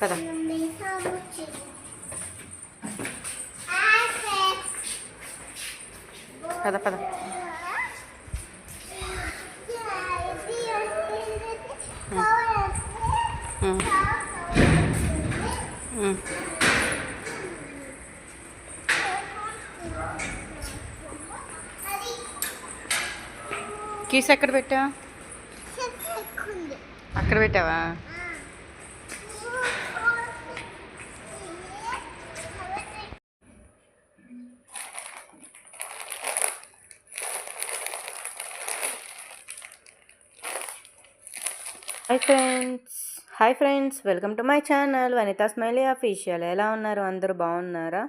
పద. పద పద. ఉమ్. ఉమ్. కీస్ ఎక్కడ పెట్టావా అక్కడ పెట్టావా? Hi friends hi friends welcome to my channel Vanitha smiley official ఎలా ఉన్నారు? అందరూ బాగున్నారా?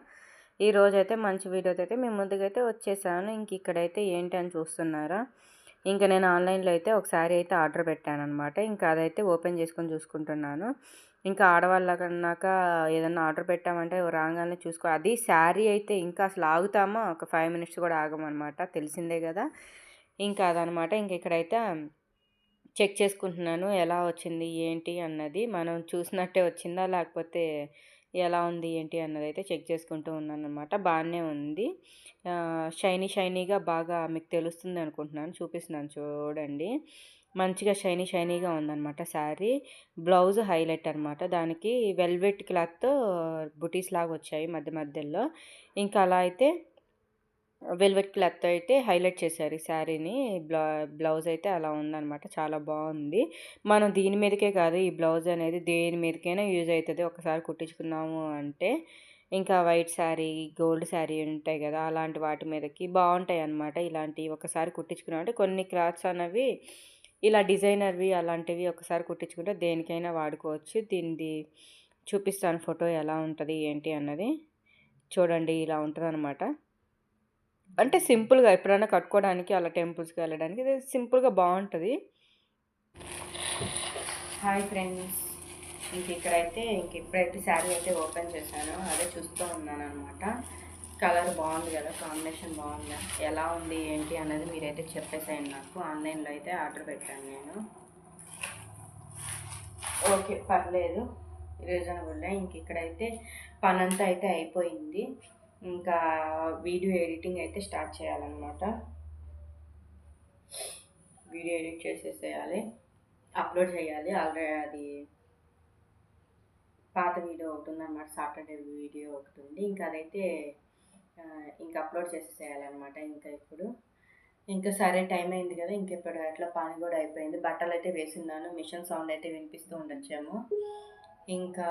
ఈ అయితే మంచి వీడియోతో అయితే మేము ముందుకైతే వచ్చేసాను. ఇంక ఇక్కడైతే ఏంటి అని చూస్తున్నారా? ఇంకా నేను ఆన్లైన్లో అయితే ఒకసారి అయితే ఆర్డర్ పెట్టాను అనమాట ఇంకా అదైతే ఓపెన్ చేసుకొని చూసుకుంటున్నాను. ఇంకా ఆడవాళ్ళ కన్నాక ఏదన్నా ఆర్డర్ పెట్టామంటే రాగానే చూసుకో అది శారీ అయితే ఇంకా అసలు ఆగుతామా? ఒక ఫైవ్ మినిట్స్ కూడా ఆగమనమాట తెలిసిందే కదా. ఇంకా అదనమాట ఇంక ఇక్కడైతే చెక్ చేసుకుంటున్నాను. ఎలా వచ్చింది? ఏంటి? అన్నది మనం చూసినట్టే వచ్చిందా? లేకపోతే ఎలా ఉంది? ఏంటి? అన్నది అయితే చెక్ చేసుకుంటూ ఉన్నాను అనమాట బాగానే ఉంది. షైనీ షైనీగా బాగా మీకు తెలుస్తుంది అనుకుంటున్నాను. చూపిస్తున్నాను చూడండి. మంచిగా షైనీ షైనీగా ఉందన్నమాట శారీ. బ్లౌజ్ హైలైట్ అనమాట దానికి వెల్వెట్ క్లాత్తో బుటీస్ లాగా వచ్చాయి మధ్య మధ్యలో. ఇంకా అలా అయితే వెల్వెట్ క్లాత్ అయితే హైలైట్ చేశారు. ఈ శారీని బ్లౌ బ్లౌజ్ అయితే అలా ఉందన్నమాట. చాలా బాగుంది. మనం దీని మీదకే కాదు ఈ బ్లౌజ్ అనేది దేని మీదకైనా యూజ్ అవుతుంది. ఒకసారి కుట్టించుకున్నాము అంటే ఇంకా వైట్ శారీ గోల్డ్ శారీ ఉంటాయి కదా అలాంటి వాటి మీదకి బాగుంటాయి అన్నమాట ఇలాంటివి ఒకసారి కుట్టించుకున్నామంటే కొన్ని క్లాత్స్ అనేవి ఇలా డిజైనర్వి అలాంటివి ఒకసారి కుట్టించుకుంటే దేనికైనా వాడుకోవచ్చు. దీనిది చూపిస్తాను ఫోటో ఎలా ఉంటుంది ఏంటి అన్నది. చూడండి ఇలా ఉంటుంది అనమాట అంటే సింపుల్గా ఎప్పుడైనా కట్టుకోవడానికి అలా టెంపుల్స్కి వెళ్ళడానికి ఇది సింపుల్గా బాగుంటుంది హాయ్ ఫ్రెండ్స్. ఇంక ఇక్కడైతే ఇంక ఇప్పుడైతే శారీ అయితే ఓపెన్ చేశాను. అదే చూస్తూ ఉన్నాను అనమాట కలర్ బాగుంది కదా కాంబినేషన్ బాగుందా ఎలా ఉంది ఏంటి అన్నది మీరైతే చెప్పేసాయండి నాకు. ఆన్లైన్లో అయితే ఆర్డర్ పెట్టాను నేను. ఓకే పర్లేదు. రీజనబుల్ ఇంక ఇక్కడైతే పనంతా అయితే అయిపోయింది. ఇంకా వీడియో ఎడిటింగ్ అయితే స్టార్ట్ చేయాలన్నమాట. వీడియో ఎడిట్ చేసేసేయాలి. అప్లోడ్ చేయాలి. ఆల్రెడీ అది పాత వీడియో ఒకటి ఉందన్నమాట. సాటర్డే వీడియో ఒకటి ఉంది. ఇంకా అదైతే ఇంకా అప్లోడ్ చేసేసేయాలన్నమాట ఇంకా ఇప్పుడు. ఇంకా సరే టైం అయింది కదా ఇంక ఇప్పుడు అట్లా పని కూడా అయిపోయింది. బట్టలు అయితే వేసిన్నాను. మిషన్ సౌండ్ అయితే వినిపిస్తూ ఉండొచ్చేమో. ఇంకా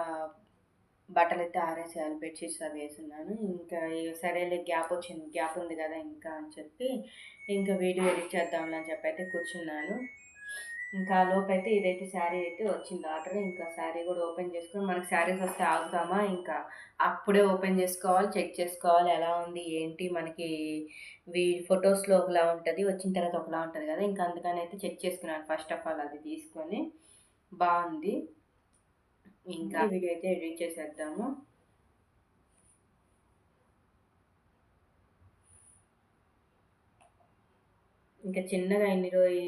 బట్టలు అయితే ఆరేసేయాలి బెడ్షీట్స్ అవి వేసున్నాను. ఇంకా సరేలే గ్యాప్ వచ్చింది గ్యాప్ ఉంది కదా ఇంకా అని చెప్పి ఇంకా వీడియో ఎడిట్ చేద్దాంలే అని చెప్పి అయితే కూర్చున్నాను. ఇంకా ఆ అయితే ఇదైతే శారీ అయితే వచ్చింది ఆర్డర్. ఇంకా శారీ కూడా ఓపెన్ చేసుకొని మనకి శారీస్ వస్తే ఆగుతామా? ఇంకా అప్పుడే ఓపెన్ చేసుకోవాలి చెక్ చేసుకోవాలి ఎలా ఉంది ఏంటి? మనకి వీ ఫొటోస్లో ఒకలా ఉంటుంది వచ్చిన తర్వాత ఒకలా ఉంటుంది కదా. ఇంకా అందుకని అయితే చెక్ చేసుకున్నాను ఫస్ట్ ఆఫ్ ఆల్ అది తీసుకొని. బాగుంది. ఇంకా వీడియో అయితే ఎడిట్ చేసేద్దాము. ఇంకా చిన్నగా ఇన్ని రోజు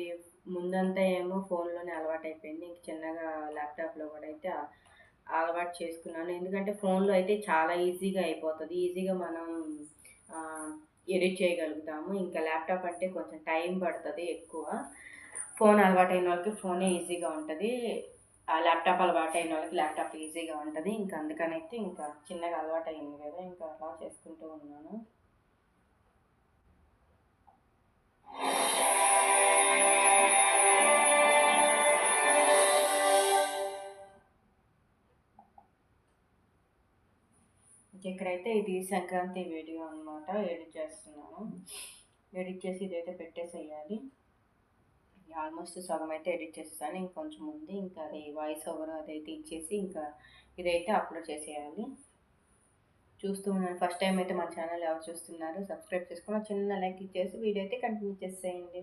ముందంతా ఏమో ఫోన్లోనే అలవాటు అయిపోయింది ఇంక చిన్నగా ల్యాప్టాప్లో కూడా అయితే అలవాటు చేసుకున్నాను. ఎందుకంటే ఫోన్లో అయితే చాలా ఈజీగా అయిపోతుంది. ఈజీగా మనం ఎడిట్ చేయగలుగుతాము. ఇంకా ల్యాప్టాప్ అంటే కొంచెం టైం పడుతుంది ఎక్కువ. ఫోన్ అలవాటైన వాళ్ళకి ఫోనే ఈజీగా ఉంటుంది. ల్యాప్టాప్ అలవాటు అయిన వాళ్ళకి ల్యాప్టాప్ ఈజీగా ఉంటుంది. ఇంకా అందుకని అయితే ఇంకా చిన్నగా అలవాటు అయింది కదా ఇంకా అలా చేసుకుంటూ ఉన్నాను. ఇంక ఇక్కడైతే ఇది సంక్రాంతి వీడియో అన్నమాట ఎడిట్ చేస్తున్నాను. ఎడిట్ చేసి ఇదైతే పెట్టేసేయాలి. ఆల్మోస్ట్ సగం అయితే ఎడిట్ చేసేసాను. ఇంకొంచెం ఉంది. ఇంకా అది వాయిస్ ఓవర్ అదైతే ఇచ్చేసి ఇంకా ఇదైతే అప్లోడ్ చేసేయాలి. చూస్తూ ఉన్నాను ఫస్ట్ టైం అయితే మా ఛానల్ ఎవరు చూస్తున్నారు సబ్స్క్రైబ్ చేసుకుని చిన్న లైక్ ఇచ్చేసి వీడియో అయితే కంటిన్యూ చేసేయండి.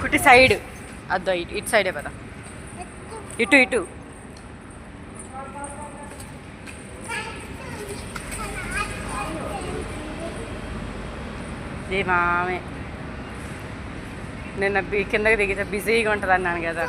కుట్టి సైడ్. అద్దో ఇటు ఇటు సైడే పద. ఇటు ఇటు. ఏ మామే. నిన్న బి- కిందకి దిగితే బిజీగా ఉంటుంది అన్నాను కదా.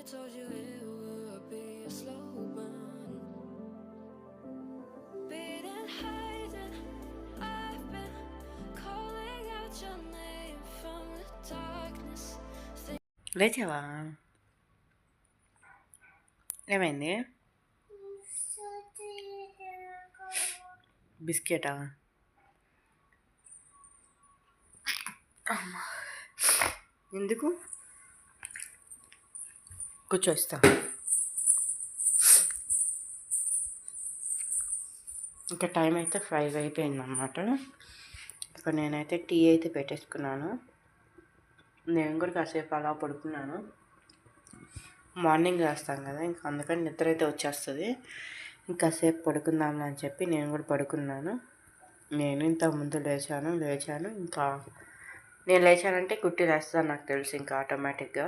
I know you told you it would be a slow burn. Beating, hiding, I've been calling out your name from the darkness. లేచావా ఏమైంది బిస్కెటా అమ్మా. కూర్చో ఇస్తా ఇంకా టైం అయితే ఫైవ్ అయిపోయింది అన్నమాట. ఇప్పుడు నేనైతే టీ అయితే పెట్టేసుకున్నాను. నేను కూడా కాసేపు అలా పడుకున్నాను. మార్నింగ్ వేస్తాం కదా ఇంకా అందుకని నిద్ర అయితే వచ్చేస్తుంది. ఇంకాసేపు పడుకుందాం అని చెప్పి నేను కూడా పడుకున్నాను. నేను ఇంతకుముందు లేచాను లేచాను. ఇంకా నేను లేచానంటే కుట్టి లేస్తాను నాకు తెలుసు ఇంకా ఆటోమేటిక్గా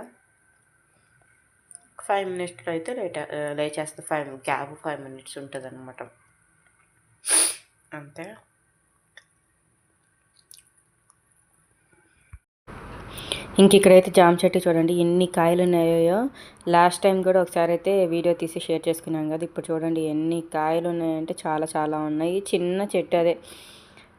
ఫైవ్ మినిట్స్లో అయితే లేట లేచేస్తా ఫైవ్ గ్యాప్ ఫైవ్ మినిట్స్ ఉంటుంది అనమాట అంతే. ఇంక ఇక్కడైతే జామ చెట్టు చూడండి ఎన్ని కాయలు ఉన్నాయో లాస్ట్ టైం కూడా ఒకసారి అయితే వీడియో తీసి షేర్ చేసుకున్నాం కదా ఇప్పుడు చూడండి ఎన్ని కాయలు ఉన్నాయంటే చాలా చాలా ఉన్నాయి. చిన్న చెట్టు అదే.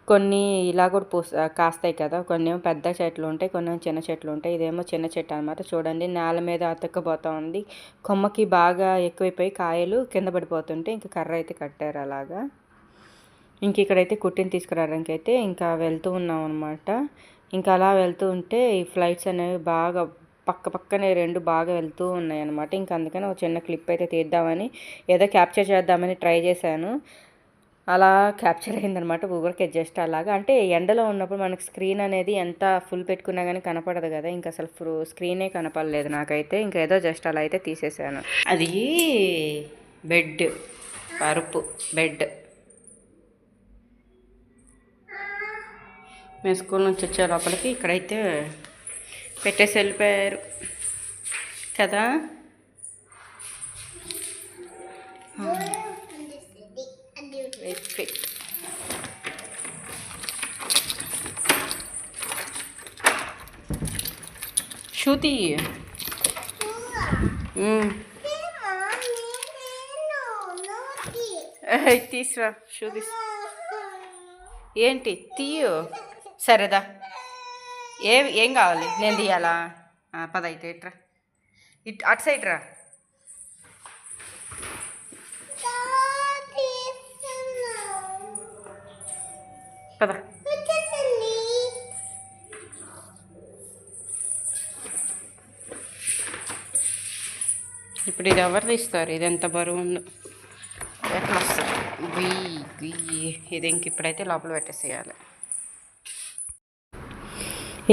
కొన్ని ఇలా కూడా పూస్ కాస్తాయి కదా కొన్ని ఏమో పెద్ద చెట్లు ఉంటాయి కొన్ని ఏమో చిన్న చెట్లు ఉంటాయి ఇదేమో చిన్న చెట్టు అనమాట చూడండి నేల మీద అతక్కపోతూ ఉంది. కొమ్మకి బాగా ఎక్కువైపోయి కాయలు కింద పడిపోతుంటే ఇంకా కర్ర అయితే కట్టారు అలాగా. ఇంక ఇక్కడైతే కుట్టిని తీసుకురావడానికి అయితే ఇంకా వెళ్తూ ఉన్నాం అనమాట ఇంకా అలా వెళ్తూ ఉంటే ఈ ఫ్లైట్స్ అనేవి బాగా పక్క పక్కనే రెండు బాగా వెళ్తూ ఉన్నాయి అనమాట ఇంకా అందుకని ఒక చిన్న క్లిప్ అయితే తీద్దామని ఏదో క్యాప్చర్ చేద్దామని ట్రై చేశాను. అలా క్యాప్చర్ అయిందనమాట ఊరికి జస్ట్ అలాగా. అంటే ఎండలో ఉన్నప్పుడు మనకి స్క్రీన్ అనేది ఎంత ఫుల్ పెట్టుకున్నా కానీ కనపడదు కదా. ఇంకా అసలు ఫు స్క్రీనే కనపడలేదు నాకైతే. ఇంకా ఏదో జస్ట్ అలా అయితే తీసేసాను. అది బెడ్ పరుపు బెడ్. మేము స్కూల్ నుంచి వచ్చే లోపలికి ఇక్కడైతే పెట్టేసి వెళ్ళిపోయారు. కదా ఫిట్ శృతి. తీసురా షూ తీసు ఏంటి? తీయు. సరేదా ఏ ఏం కావాలి? నేను తీయాలా? పదైతే పద అయితే ఇట్రా ఇట్ అటు సైడ్ రా. పద. ఇప్పుడు ఇది ఎవరు తీస్తారు ఇది ఎంత బరువు ఉందో. ఎట్లా వస్తుంది గుయ్యి గుయ్యి ఇది ఇంక ఇప్పుడైతే లోపల పెట్టేసేయాలి.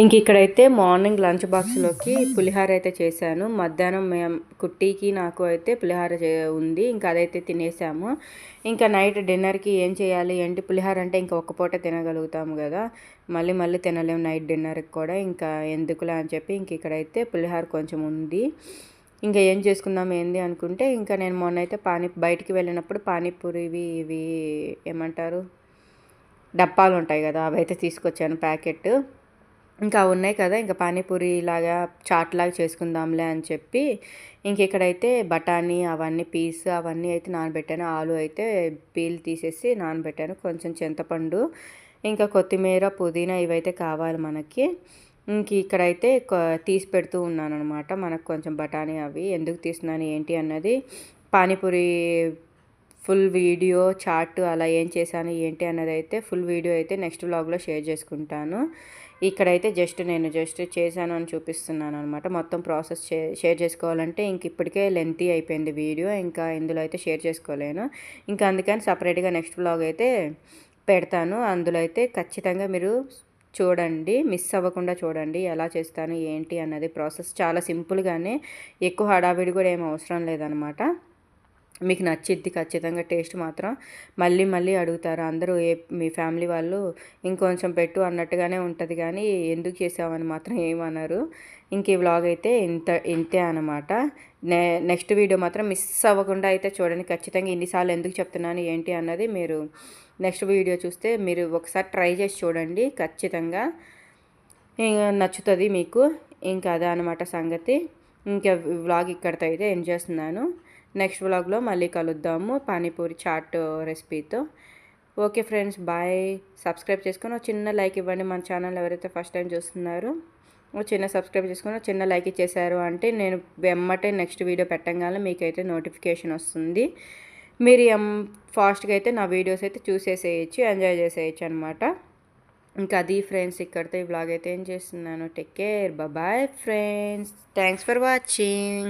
ఇంక ఇక్కడైతే మార్నింగ్ లంచ్ బాక్స్లోకి పులిహార అయితే చేశాను. మధ్యాహ్నం మేము కుట్టీకి నాకు అయితే పులిహార ఉంది. ఇంకా అదైతే తినేసాము. ఇంకా నైట్ డిన్నర్కి ఏం చేయాలి ఏంటి? పులిహార అంటే ఇంకా ఒక్క పూట తినగలుగుతాము కదా. మళ్ళీ మళ్ళీ తినలేము నైట్ డిన్నర్కి కూడా. ఇంకా ఎందుకులే అని చెప్పి ఇంక ఇక్కడైతే పులిహార కొంచెం ఉంది. ఇంకా ఏం చేసుకుందాం ఏంది అనుకుంటే ఇంకా నేను మొన్న అయితే పానీ బయటికి వెళ్ళినప్పుడు పానీపూరి ఇవి ఇవి ఏమంటారు? డబ్బాలు ఉంటాయి కదా అవి అయితే తీసుకొచ్చాను ప్యాకెట్. ఇంకా అవి ఉన్నాయి కదా ఇంకా పానీపూరి లాగా చాట్ లాగా చేసుకుందాంలే అని చెప్పి ఇంక ఇక్కడైతే బఠానీ అవన్నీ పీస్ అవన్నీ అయితే నానబెట్టాను. ఆలు అయితే పీల్ తీసేసి నానబెట్టాను. కొంచెం చింతపండు ఇంకా కొత్తిమీర పుదీనా ఇవైతే కావాలి మనకి. ఇంక ఇక్కడైతే తీసి పెడుతూ ఉన్నాను అనమాట మనకు కొంచెం బఠానీ అవి ఎందుకు తీస్తున్నాను ఏంటి అన్నది. పానీపూరి ఫుల్ వీడియో చాట్ అలా ఏం చేశాను ఏంటి అన్నది అయితే ఫుల్ వీడియో అయితే నెక్స్ట్ వ్లాగ్లో షేర్ చేసుకుంటాను. ఇక్కడైతే జస్ట్ నేను జస్ట్ చేశాను అని చూపిస్తున్నాను అనమాట మొత్తం ప్రాసెస్ షేర్ చేసుకోవాలంటే ఇంక ఇప్పటికే లెంతీ అయిపోయింది వీడియో. ఇంకా ఇందులో అయితే షేర్ చేసుకోలేను. ఇంకా అందుకని సపరేట్గా నెక్స్ట్ వ్లాగ్ అయితే పెడతాను. అందులో అయితే ఖచ్చితంగా మీరు చూడండి మిస్ అవ్వకుండా చూడండి ఎలా చేస్తాను ఏంటి అన్నది ప్రాసెస్ చాలా సింపుల్గానే ఎక్కువ హడావిడి కూడా ఏం అవసరం లేదనమాట. మీకు నచ్చిద్ది ఖచ్చితంగా టేస్ట్ మాత్రం మళ్ళీ మళ్ళీ అడుగుతారు. అందరూ ఏ మీ ఫ్యామిలీ వాళ్ళు ఇంకొంచెం పెట్టు అన్నట్టుగానే ఉంటుంది కానీ ఎందుకు చేసామని మాత్రం ఏమన్నారు ఇంక ఈ వ్లాగ్ అయితే ఇంత ఇంతే అనమాట. నె నెక్స్ట్ వీడియో మాత్రం మిస్ అవ్వకుండా అయితే చూడండి. ఖచ్చితంగా ఇన్నిసార్లు ఎందుకు చెప్తున్నాను ఏంటి అన్నది మీరు నెక్స్ట్ వీడియో చూస్తే మీరు ఒకసారి ట్రై చేసి చూడండి ఖచ్చితంగా. ఇంకా నచ్చుతుంది మీకు. ఇంకా అదే అనమాట సంగతి. ఇంకా వ్లాగ్ ఇక్కడితో అయితే ఎండ్ చేస్తున్నాను. నెక్స్ట్ వ్లాగ్లో మళ్ళీ కలుద్దాము పానీపూరి చాట్ రెసిపీతో. Okay friends bye. సబ్స్క్రైబ్ చేసుకొని ఒక చిన్న లైక్ ఇవ్వండి. మన ఛానల్ ఎవరైతే ఫస్ట్ టైం చూస్తున్నారో ఒక చిన్న సబ్స్క్రైబ్ చేసుకొని చిన్న లైక్ ఇచ్చేసారు అంటే నేను వెమ్మటే నెక్స్ట్ వీడియో పెట్టంగానే మీకైతే నోటిఫికేషన్ వస్తుంది. మీరు ఎం ఫాస్ట్గా అయితే నా వీడియోస్ అయితే చూసేసేయచ్చు ఎంజాయ్ చేసేయచ్చు అనమాట ఇంకా అది ఫ్రెండ్స్ ఇక్కడితో ఈ బ్లాగ్ అయితే ఏం చేస్తున్నాను take care bye friends. Thanks for watching.